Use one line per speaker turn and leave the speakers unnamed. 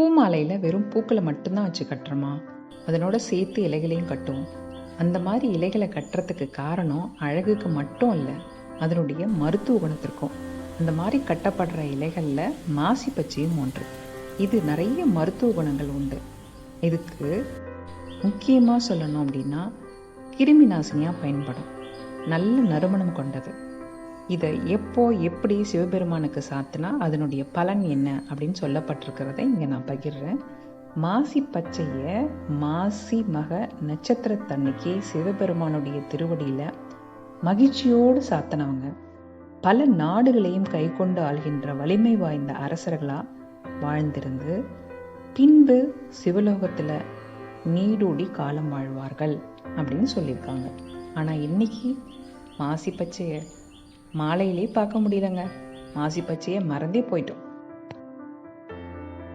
பூ மாலையில் வெறும் பூக்களை மட்டும்தான் வச்சு கட்டுறோமா? அதனோட சேர்த்து இலைகளையும் கட்டுவோம். அந்த மாதிரி இலைகளை கட்டுறதுக்கு காரணம் அழகுக்கு மட்டும் இல்லை அதனுடைய மருத்துவ குணத்திற்கும். அந்த மாதிரி கட்டப்படுற இலைகளில் மாசி பச்சையும் ஒன்று. இது நிறைய மருத்துவ குணங்கள் உண்டு. இதுக்கு முக்கியமாக சொல்லணும் அப்படின்னா கிருமி நாசினியாக பயன்படும். நல்ல நறுமணம் கொண்டது. இதை எப்போ எப்படி சிவபெருமானுக்கு சாத்தினா அதனுடைய பலன் என்ன அப்படின்னு சொல்லப்பட்டிருக்கிறத இங்கே நான் பகிர்றேன். மாசி பச்சையை மாசி மக நட்சத்திரத்தன்னைக்கு சிவபெருமானுடைய திருவடியில் மகிழ்ச்சியோடு சாத்தினவங்க. பல நாடுகளையும் கைக்கொண்டு ஆள்கின்ற வலிமை வாய்ந்த அரசர்களாக வாழ்ந்திருந்து பின்பு சிவலோகத்தில் நீடூடி காலம் வாழ்வார்கள் அப்படின்னு சொல்லியிருக்காங்க. ஆனால் இன்னைக்கு மாசி பச்சையை மாலையிலே பார்க்க முடியலங்க. மாசி பச்சையை மறந்தே போயிட்டோம்.